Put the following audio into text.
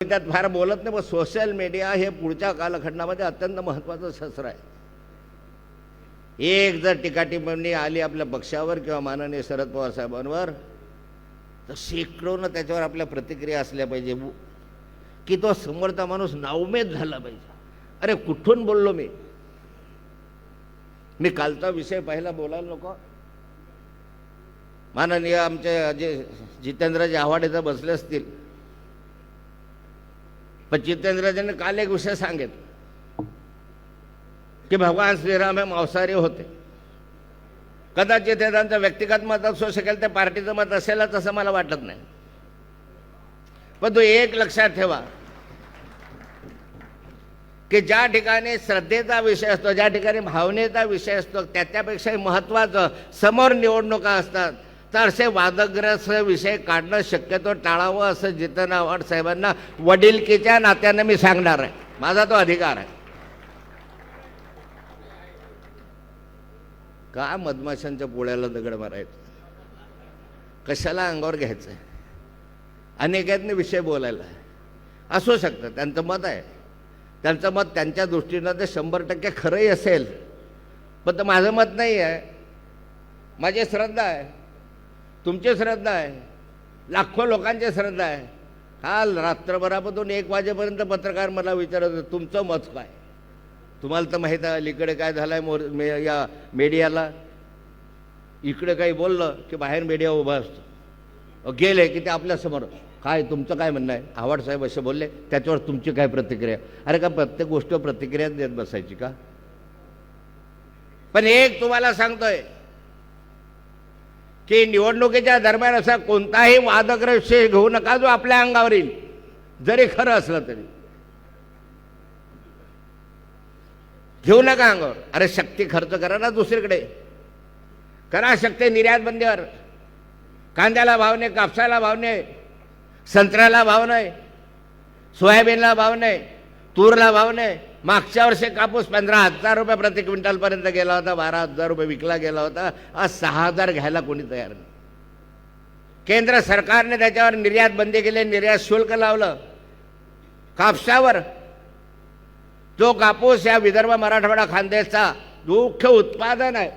त्यात फार बोलत नाही पण सोशल मीडिया हे पुढच्या कालखंडामध्ये अत्यंत महत्त्वाचं शस्त्र आहे. एक जर टीकाटिप्पणी आली आपल्या पक्षावर किंवा माननीय शरद पवार साहेबांवर तर शेकडोनं त्याच्यावर आपल्या प्रतिक्रिया असल्या पाहिजे. की तो समोरचा माणूस नावमेद झाला पाहिजे. अरे कुठून बोललो मी? मी कालचा विषय पाहिला बोलायला नको. माननीय आमचे जे जितेंद्रजी आव्हाड बसले असतील पण जितेंद्रजींनी काल एक विषय सांगितलं की भगवान श्रीराम हे मांसाहारी होते. कदाचित हे त्यांचं व्यक्तिगत मत असू शकेल ते पार्टीचं मत असेलच असं मला वाटत नाही. पण तो एक लक्षात ठेवा की ज्या ठिकाणी श्रद्धेचा विषय असतो ज्या ठिकाणी भावनेचा विषय असतो त्याच्यापेक्षाही महत्त्वाचं समोर निवडणुका असतात तर असे वादग्रस्त विषय काढणं शक्यतो टाळावं असं जितन आव्हाड साहेबांना वडीलकीच्या नात्यानं मी सांगणार आहे. माझा तो अधिकार आहे. का मधमाशांच्या पोळ्याला दगड मारायचं? कशाला अंगावर घ्यायचं अनेकांनी विषय बोलायला. असू शकतं त्यांचं मत आहे. त्यांचं मत त्यांच्या दृष्टीनं ते शंभर टक्के खरंही असेल. पण तर माझं मत नाही आहे. माझी श्रद्धा आहे. तुमची श्रद्धा आहे. लाखो लोकांची श्रद्धा आहे. काल रात्रभरापासून एक वाजेपर्यंत पत्रकार मला विचारत होते तुमचं मत काय? तुम्हाला तर माहीत आहे अलीकडे काय झालं आहे मोर मे या मीडियाला इकडे काही बोललं की बाहेर मीडिया उभा असतो. गेले की ते आपल्यासमोर काय तुमचं काय म्हणणं आहे? आव्हाड साहेब असे बोलले त्याच्यावर तुमची काय प्रतिक्रिया? अरे का प्रत्येक गोष्ट प्रतिक्रिया देत बसायची का? पण एक तुम्हाला सांगतोय की निवडणुकीच्या दरम्यान असा कोणताही वादग्रस्त घेऊ नका जो आपल्या अंगावर येईल. जरी खरं असलं तरी. घेऊ नका अंगावर. अरे शक्ती खर्च करा ना दुसरीकडे. करा शक्ती निर्यात बंदीवर कांद्याला भाव नाही कापसाला भाव नाही संत्र्याला भाव नाही सोयाबीनला भाव नाही तूरला भाव नाही. मागच्या वर्षी कापूस पंधरा हजार रुपये प्रति क्विंटलपर्यंत गेला होता बारा हजार रुपये विकला गेला होता आज सहा हजार घ्यायला कोणी तयार नाही. केंद्र सरकारने त्याच्यावर निर्यात बंदी केली निर्यात शुल्क लावलं. कापसावर जो कापूस या विदर्भ मराठवाडा खानदेशचा मुख्य उत्पादन आहे